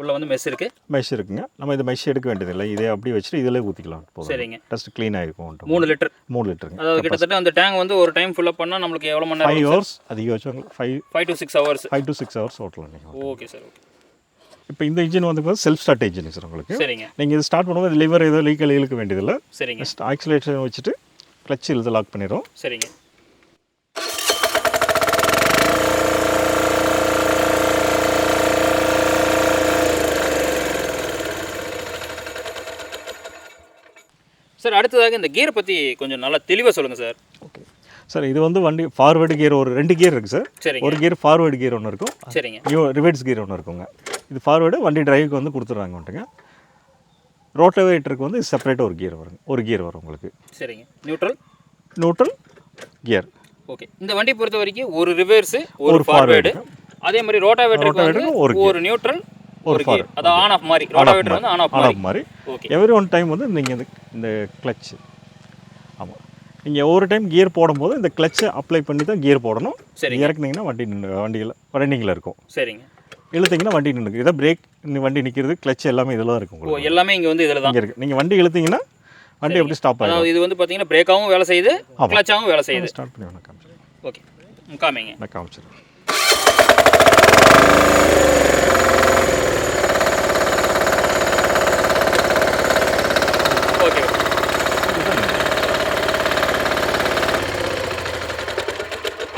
உள்ள வந்து மெஸ் இருக்கு.
மெஷ் இருக்குங்க. நம்ம இந்த மெஷ் எடுக்க வேண்டியதில்லை. இதே அப்படியே வச்சுட்டு இதிலே ஊற்றிக்கலாம் போதும்.
சரிங்க.
டஸ்ட் க்ளீன் ஆகிருக்கும்
மூணு லிட்டர்
மூணு லிட்டருங்க
அதாவது கிட்டத்தட்ட அந்த டேங்க் வந்து ஒரு டைம் ஃபுல்லப் பண்ணா நம்மளுக்கு எவ்வளவு மணி
ஃபைவ் ஹவர்ஸ் அதிகபட்சம். Five
five to six hours
five to six hours ஓட்டலாம் நீங்கள்
ஓகே சார் ஓகே
இப்போ இந்த இன்ஜின் வந்து செல்ஃப் ஸ்டார்ட் இன்ஜின் சார் உங்களுக்கு.
சரிங்க.
நீங்கள் இது ஸ்டார்ட் பண்ணும்போது லிவர் ஏதோ லீக்கல் இழுக்க வேண்டியதில்லை.
சரிங்க.
ஆக்சிலேட்டர் வச்சுட்டு கிளச் இழுத்து லாக் பண்ணிடும்
சரிங்க. அடுத்ததாக இந்த கியரை பற்றி கொஞ்சம் நல்லா தெளிவாக சொல்லுங்கள் சார்
ஓகே சார் இது வந்து வண்டி ஃபார்வேர்டு கியர் ஒரு ரெண்டு கியர் இருக்குது சார்
சரிங்க.
ஒரு கியர் ஃபார்வேர்டு கியர் ஒன்று இருக்கும்.
சரிங்க.
ரிவர்ஸ் கியர் ஒன்று இருக்குங்க. இது ஃபார்வேர்டு வண்டி டிரைவுக்கு வந்து கொடுத்துட்றாங்க வந்துட்டுங்க. ரோட்டோவேட்டருக்கு வந்து செப்பரேட்டாக ஒரு கியர் வருங்க. ஒரு கியர் வரும் உங்களுக்கு.
சரிங்க. நியூட்ரல்
நியூட்ரல் கியர்
ஓகே இந்த வண்டி பொறுத்த வரைக்கும் ஒரு ரிவர்ஸ் ஒரு ஃபார்வேர்டு. அதே மாதிரி ரோட்டாவேட்டருக்கு
ஒரு
நியூட்ரல் ஒரு கியர் அதான் ஆன் ஆஃப் மாதிரி. ரோட்டாவேட்டர் வந்து ஆன் ஆஃப்
ஆஃப் மாதிரி.
ஓகே
எவ்ரி ஒன் டைம் வந்து நீங்கள் இந்த இந்த கிளச் ஆமாம் நீங்கள் ஒவ்வொரு டைம் கியர் போடும்போது இந்த கிளச்சை அப்ளை பண்ணி தான் கியர் போடணும்.
சரிங்க.
இறக்குனீங்கன்னா வண்டி வண்டியில் ரன்னிங்கில் இருக்கும்.
சரிங்க.
இழுத்தீங்கன்னா வண்டி நின்று இதை பிரேக் வண்டி நிற்கிறது கிளச் எல்லாமே இதெல்லாம் இருக்கும்
ஓ
உங்களுக்கு.
எல்லாமே இங்கே வந்து இதில் தான்.
இங்கே இருக்குது நீங்கள் வண்டி இழுத்தீங்கன்னா வண்டி எப்படி ஸ்டாப்
அதாவது இது வந்து பார்த்தீங்கன்னா பிரேக்காகவும் வேலை செய்யுது கிளச்சாகவும் வேலை செய்யுது.
ஸ்டார்ட் பண்ணி வேணா காமிச்சிடுறேன்.
ஓகே காமிங்க
நான் காமிச்சிடுறேன்
ஓகே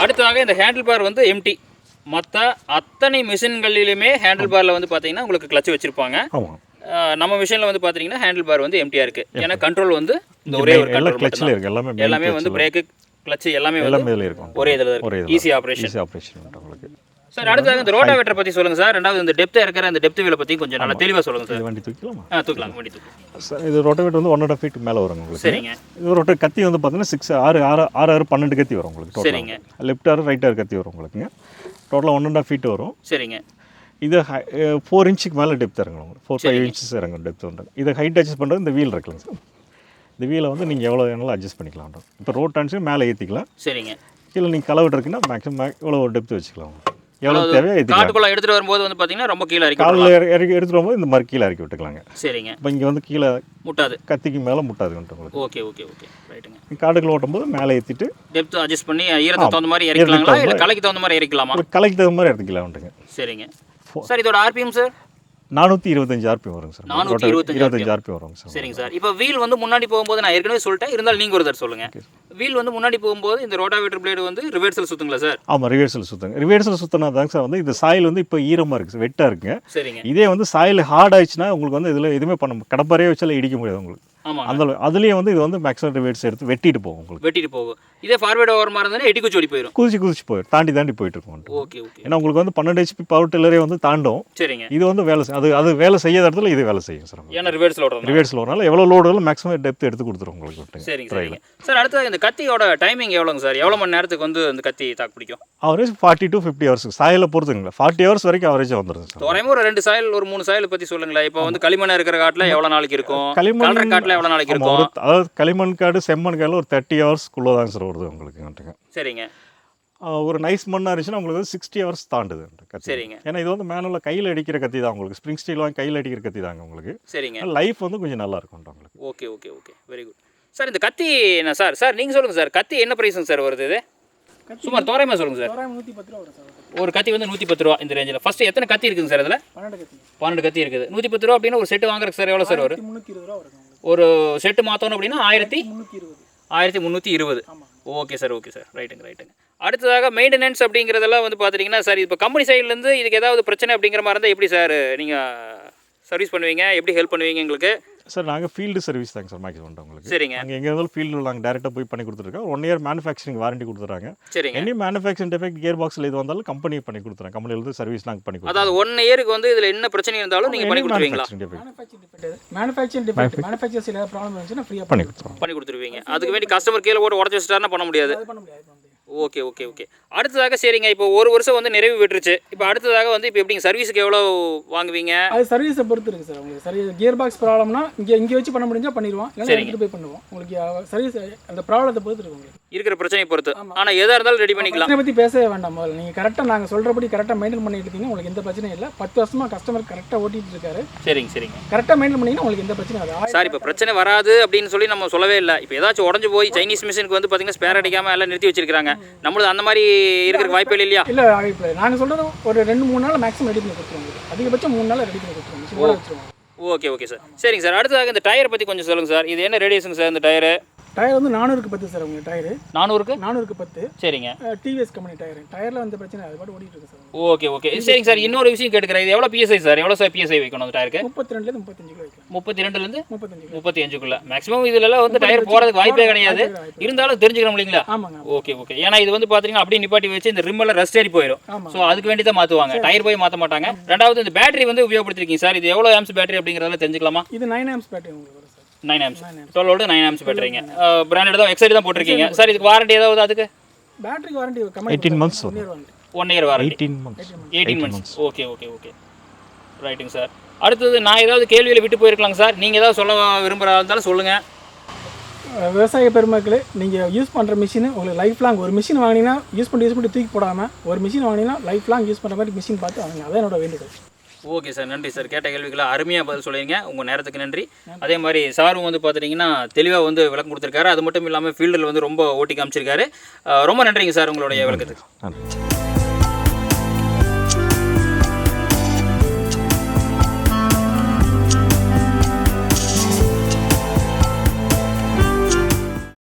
அடுத்ததாக இந்த ஹேண்டில் பார் வந்து எம்டி மற்ற அத்தனை மிஷின்களிலுமே ஹேண்டில் பாரில் வந்து பார்த்தீங்கன்னா உங்களுக்கு கிளச் வச்சுருப்பாங்க. நம்ம மிஷினில் வந்து பார்த்தீங்கன்னா ஹேண்டில் பார் வந்து எம்டியாக இருக்குது ஏன்னா கண்ட்ரோல் வந்து இந்த ஒரே ஒரு கண்ட்ரோல்
இருக்குது எல்லாமே
எல்லாமே வந்து. பிரேக்கு கிளச் எல்லாமே
எல்லாமே
ஒரே இதில் இருக்கு. ஈஸி ஆப்ரேஷன்
ஈஸி ஆப்ரேஷன் உங்களுக்கு.
சார் அடுத்ததாக இந்த ரோட்டாவேட்டர் பற்றி சொல்லுங்கள் சார் ரெண்டாவது இந்த டெப்த்தாக இருக்கிற அந்த டெப்த் வீலை பற்றி கொஞ்சம் நல்லா தெளிவாக சொல்லுங்கள் சார்
இது வண்டி தூக்கலாமா
ஆ தூக்கலாம் வண்டி தூக்கலாம்.
சார் இது ரொட்டவேட் வந்து ஒன் அண்ட் ஃபீட் மேலே வரும் உங்களுக்கு.
சரிங்க.
இது ரொட்ட கத்தி வந்து பார்த்தீங்கன்னா சிக்ஸ் ஆறு ஆறு ஆறு ஆறு பன்னெண்டு கத்தி வரும் உங்களுக்கு
சரிங்க.
லெஃப்ட் ஆறு ரைட் ஆறு கத்தி வரும் உங்களுக்குங்க டோட்டலாக ஒன் அண்ட் ஆஃப் ஃபீட் வரும்.
சரிங்க.
இது ஃபோர் இன்ச்சுக்கு மேலே டெப்த் இறங்கணும் உங்களுக்கு. ஃபோர் ஃபைவ் இன்ச்சஸ் இறங்கும் டெப்த் வந்து. இதை ஹைட் அட்ஜஸ்ட் பண்ணுறது இந்த வீல் இருக்குல்ல சார் இந்த வீலை வந்து நீங்கள் எவ்வளோ வேணாலும் அட்ஜஸ்ட் பண்ணிக்கலாம் இப்போ ரோட் டான்ஸும் மேலே ஏற்றிக்கலாம்
சரிங்க.
கீழே நீங்கள் கலவட்டு இருக்குன்னா மேக்ஸிமம் எவ்வளோ டெப்த் வச்சுக்கலாம் எவ்வளோ தேவையோ
காட்டுக்குள்ளே எடுத்துகிட்டு வரும்போது வந்து பார்த்தீங்கன்னா ரொம்ப கீழே இறக்கி
காலில் இறக்கி எடுத்துகிட்டு வரும்போது இந்த மாதிரி கீழே இறக்கி விட்டுக்கலாங்க.
சரிங்க.
இப்போ இங்கே வந்து கீழே
முட்டாது.
கத்திக்கு மேலே முட்டாதுன்ட்டு உங்களுக்கு.
Okay okay okay. ரைட்டுங்க
காடுகள் ஓட்டும்போது மேலே ஏற்றிட்டு
டெப்த் அட்ஜஸ்ட் பண்ணி ஈரத்துக்கு தகுந்த மாதிரி இறக்கலாங்களா இல்லை கலைக்கு தகுந்த மாதிரி இறக்கலாமா
கலைக்கு தகுந்த மாதிரி எடுத்துக்கலாம்ட்டுங்க
சரிங்க. சார் இதோட ஆர்பிஎம் சார்
நானூற்றி இருபத்தஞ்சு ஆர்பிஎம் வருங்க சார்.
425
இருபத்தஞ்சு ஆர்பிஎம் வருங்க சார்.
சரிங்க சார். இப்போ வீல் வந்து முன்னாடி போகும்போது நான் ஏற்கனவே சொல்லிட்டேன். இருந்தாலும் நீங்கள் ஒரு தடவை சொல்லுங்கள் வீல் வந்து முன்னாடி போகும்போது இந்த ரோட்டாவேட்டர் பிளேடு வந்து ரிவர்சல் சுத்துங்களா சார்?
ஆமாம் ரிவர்சல் சுற்றுங்க ரிவர்சல் சுற்றினா தாங்க சார் வந்து இந்த சாயில் வந்து இப்போ ஈரமாக இருக்குது வெட்டாக இருக்குங்க
சரிங்க.
இதே வந்து சாயில் ஹார்ட் ஆயிடுச்சுன்னா உங்களுக்கு வந்து இதில் எதுவுமே பண்ண முடியாது கடப்பாரே வச்சாலும் இடிக்க முடியாது உங்களுக்கு. அந்த அதுலேயே வந்து இது வந்து மேக்ஸிமம் ரிவர்ஸ் எடுத்து வெட்டிட்டு போகும் உங்களுக்கு.
வெட்டிட்டு போகும். இதே ஃபார்வேர்டு ஓரமாக இருந்தாலும் எட்டி குச்சி ஓடி போயிடும்
குதிச்சு குதிச்சு போயிடும் தாண்டி தாண்டி போயிட்டு இருக்கும்.
ஓகே ஓகே
ஏன்னா உங்களுக்கு வந்து பன்னெண்டு ஹெச்பி பவர் டில்லரே வந்து தாண்டும்.
சரிங்க.
இது வந்து வேலை அது அது வேலை செய்யாத இடத்துல இது வேலை செய்யும் சார்
ஏன்னா ரிவர்ஸில் ஓடுறது
ரிவர்ஸில் வரனால எவ்வளோ லோடுகளும் மேக்ஸிமம் டெப்த் எடுத்து கொடுத்துரும் உங்களுக்கு.
சரிங்க சார் அடுத்தது இந்த கத்தியோட டைமிங் எவ்வளோங்க சார்? எவ்வளோ மணி நேரத்துக்கு வந்து இந்த கத்தி தாக்கு பிடிக்கும்?
Average forty to fifty hours சாயில பொறுத்துங்களா ஃபார்ட்டி ஹவர்ஸ் வரைக்கும் அவரேஜாக வந்துடும் சார்.
ஒரு ரெண்டு சாயல் ஒரு மூணு சாயல் பற்றி சொல்லுங்களேன். இப்போ வந்து களிமண் இருக்கிற காட்டில் எவ்வளோ நாளைக்கு இருக்கும்?
களிமண்
கலர காட்டில் எவ்வளோ நாளைக்கு இருக்கும்?
ஒரு அதாவது களிமண் காடு செம்மண் காடில் ஒரு தேர்ட்டி ஹவர்ஸ்க்குள்ளே தான் சார் வருது உங்களுக்கு வந்துட்டுங்க
சரிங்க.
ஒரு நைஸ் மண்ணாக இருந்துச்சுன்னா உங்களுக்கு வந்து சிக்ஸ்டி ஹவர்ஸ் தாண்டுது கத்தி.
சரிங்க.
ஏன்னா இது வந்து மேனுவலில் கையில் அடிக்கிற கத்தி தான் உங்களுக்கு. ஸ்ப்ரிங் ஸ்டீல் வாங்கி கையில் அடிக்கிற கத்தி தாங்க உங்களுக்கு.
சரிங்க.
லைஃப் வந்து கொஞ்சம் நல்லா இருக்கும் உங்களுக்கு.
Okay okay okay very good sir இந்த கத்தி என்ன சார் சார் நீங்கள் சொல்லுங்கள் சார் கத்தி என்ன ப்ரைஸுங்க சார் வருது இது? சுமார் தோராயமாக சொல்லுங்கள் சார்
தோராயம் நூற்றி பத்து ரூபா வரும் சார்
ஒரு கத்தி வந்து நூற்றி பத்து ரூபா இந்த ரேஞ்சில் ஃபஸ்ட்டு எத்தனை கத்தி இருக்குங்க சார் அதில்
பன்னெண்டு கத்தி.
பன்னெண்டு கத்தி இருக்குது. நூற்றி பத்து ரூபா அப்படின்னா ஒரு செட்டு வாங்குறதுக்கு சார் எவ்வளோ சார் வரும்?
முந்நூற்றி இருபது ரூபா வரும்
ஒரு செட்டு மாற்றணும் அப்படின்னா ஆயிரத்தி ஆயிரத்தி முந்நூற்றி இருபது. ஓகே சார் ஓகே சார் ரைட்டுங்க ரைட்டுங்க அடுத்ததாக மெயின்டெனன்ஸ் அப்படிங்கிறதெல்லாம் வந்து பார்த்துட்டிங்கன்னா சார் இப்போ கம்பெனி சைட்லேருந்து இதுக்கு ஏதாவது பிரச்சனை அப்படிங்கிற மாதிரி இருந்தால் எப்படி சார் நீங்கள் சர்வீஸ் பண்ணுவீங்க? எப்படி ஹெல்ப் பண்ணுவீங்க எங்களுக்கு
சார் நாங்கள் ஃபீல்டு சர்வீஸ் தாங்க சார் மேக்ஸிமம் உங்களுக்கு.
சரிங்க.
அங்கே எங்கே இருந்தாலும் ஃபீல்டில் நாங்கள் டேரெக்டாக போய் பண்ணி கொடுத்துருக்கோம். ஒன் இயர் மேனுஃபேக்சரிங் வாரண்டி கொடுத்துறாங்க.
சரிங்க.
எனி மேனுஃபேக்சரிங் டெஃபெக்ட் கியர் பாக்ஸில் இது வந்தாலும் கம்பெனி பண்ணி கொடுத்துறாங்க கம்பெனிலேருந்து சர்வீஸ் நாங்கள் பண்ணி
அதாவது ஒன் இயருக்கு வந்து இதில் என்ன பிரச்சனை இருந்தாலும் நீங்கள் பண்ணி கொடுத்துருவீங்களா?
Manufacturing defect
manufacturing defect manufacturing manufacturers ஏதாவது ப்ராப்ளம் இருந்துச்சுன்னா ஃப்ரீயாக
பண்ணி கொடுத்துருவோம்.
பண்ணி கொடுத்துருவீங்க அதுக்கு வேண்டி கஸ்டமர் கீழே போட்டு உடச்சி வச்சுட்டாருன்னா பண்ண முடியாது.
பண்ண முடியாது.
Okay okay okay. அடுத்ததாக சரிங்க இப்போ ஒரு வருஷம் வந்து நிறைவு விட்டுருச்சு இப்போ அடுத்ததாக வந்து இப்போ எப்படிங்க சர்வீஸுக்கு எவ்வளோ வாங்குவீங்க?
அது சர்வீஸை பொறுத்து இருக்குது சார் உங்களுக்கு சரி கியர் பாக்ஸ் ப்ராப்ளம்னா இங்கே இங்கே வச்சு பண்ண முடிஞ்சா பண்ணிடுவோம். எடுத்துகிட்டு போய் பண்ணுவோம். உங்களுக்கு சர்வீஸ் அந்த ப்ராப்ளத்தை பொறுத்து இருக்கு உங்களுக்கு.
இருக்கிற பிரச்சனையை பொறுத்து. ஆனால் எதாக இருந்தாலும் ரெடி பண்ணிக்கலாம்.
பற்றி பேசவே வேண்டாம் முதல்ல. நீங்கள் கரெக்டாக நாங்கள் சொல்கிறபடி கரெக்டாக மெயின்டைன் பண்ணிட்டு இருக்கீங்க. உங்களுக்கு எந்த பிரச்சனையும் இல்லை. பத்து வருஷமாக கஸ்டமர் கரெக்டாக ஓட்டிட்டு இருக்காரு.
சரிங்க சரிங்க.
கரெக்டாக மெயின்டைன் பண்ணிங்கன்னா உங்களுக்கு எந்த பிரச்சனையும் வராது.
சார் இப்போ பிரச்சனை வராது அப்படின்னு சொல்லி நம்ம சொல்லவே இல்லை. இப்போ ஏதாச்சும் உடஞ்சு போய் சைனீஸ் மிஷினுக்கு வந்து பார்த்தீங்கன்னா ஸ்பேர் அடிக்காமல் எல்லாம் நிறுத்தி வச்சிருக்காங்க நம்மளுது அந்த மாதிரி இருக்கிற வாய்ப்பே இல்லையா?
இல்லை இப்போ நாங்கள் சொல்கிறது ஒரு ரெண்டு மூணு நாள் மேக்ஸிமம் ரெடி பண்ணி கொடுத்துருவோம். அதிகபட்சம் மூணு நாள் ரெடி பண்ணி கொடுத்துருவோம்.
ஓகே ஓகே சார் சரிங்க சார் அடுத்ததாக இந்த டயரை பற்றி கொஞ்சம் சொல்லுங்கள் சார் இது என்ன ரேடியேஷன் சார் இந்த டயரு
டயர் வந்து நானூறுக்கு பத்து சார் உங்களுக்கு டயரு
நானூறுக்கு?
நானூறுக்கு பத்து.
சரிங்க.
டிவிஎஸ் கம்பெனி டயர் டயரில் வந்த பிரச்சனை அது பாட்டு ஓடிட்டு இருக்கு சார்.
ஓகே ஓகே சரிங்க சார். இன்னொரு விஷயம் கேட்டுக்கிறேன். இது எவ்வளோ பிஎஸ்ஐ சார்? எவ்வளோ சார் பிஎஸ்ஐ வைக்கணும் அந்த டயருக்கு
முப்பத்தி ரெண்டுலேருந்து முப்பத்தஞ்சு கிலோ வைக்கலாம்.
முப்பத்தி ரெண்டுலேருந்து
முப்பத்தஞ்சு
முப்பத்தி அஞ்சுக்குள்ள மேக்ஸிமம் இதுலலாம் வந்து டயர் போகிறதுக்கு வாய்ப்பே கிடையாது. இருந்தாலும் தெரிஞ்சுக்கணும் இல்லைங்களா?
ஆமாங்க
ஓகே ஓகே ஏன்னா இது வந்து பார்த்தீங்கன்னா அப்படியே நிப்பாட்டி வச்சு இந்த ரிம்மெல்லாம் ரஸ்ட் ஏறி போயிடும். ஸோ அதுக்கு வேண்டி தான் மாற்றுவாங்க டயர் போய் மாற்ற மாட்டாங்க. ரெண்டாவது இந்த பேட்டரி வந்து உபயோகப்படுத்திருக்கீங்க சார். இது எவ்வளோ ஆம்ஸ் பேட்டரி அப்படிங்கிறதெல்லாம் தெரிஞ்சுக்கலாமா?
இது நைன் ஆம்ஸ் பேட்டரி உங்களுக்கு
nine amps twelve nine amps பேட்டரிங்க branded தான் எக்ஸைட் தான் போட்டிருக்கீங்க. சார் இதுக்கு வாரண்டி ஏதாவது அதுக்கு?
பேட்டரிக்கு warranty
18 months
one year warranty
one year warranty
eighteen months
eighteen months okay okay okay ரைட்டுங்க சார் அடுத்தது நான் ஏதாவது கேள்வியில் விட்டு போயிருக்கலாங்க சார் நீங்கள் ஏதாவது சொல்ல விரும்புகிறதா இருந்தாலும் சொல்லுங்கள்
விவசாய பெருமக்களே நீங்கள் யூஸ் பண்ணுற மிஷின் உங்களுக்கு லைஃப் லாங் ஒரு மிஷின் வாங்கினீங்கன்னா யூஸ் பண்ணி யூஸ் பண்ணி தூக்கி போடாமல் ஒரு மிஷின் வாங்கினீங்கன்னா லைஃப் லாங் யூஸ் பண்ணுற மாதிரி மிஷின் பார்த்து வாங்க அதான் என்னோட வேண்டுதல்
ஓகே சார் நன்றி சார். கேட்ட கேள்விக்கெல்லாம் அருமையாக பதில் சொல்லிங்க உங்கள் நேரத்துக்கு நன்றி. அதே மாதிரி சாரும் வந்து பார்த்துட்டிங்கன்னா தெளிவாக வந்து விளக்கம் கொடுத்துருக்காரு. அது மட்டும் இல்லாமல் ஃபீல்டில் வந்து ரொம்ப ஓட்டி காமிச்சிருக்காரு. ரொம்ப நன்றிங்க சார் உங்களுடைய விளக்கத்துக்கு.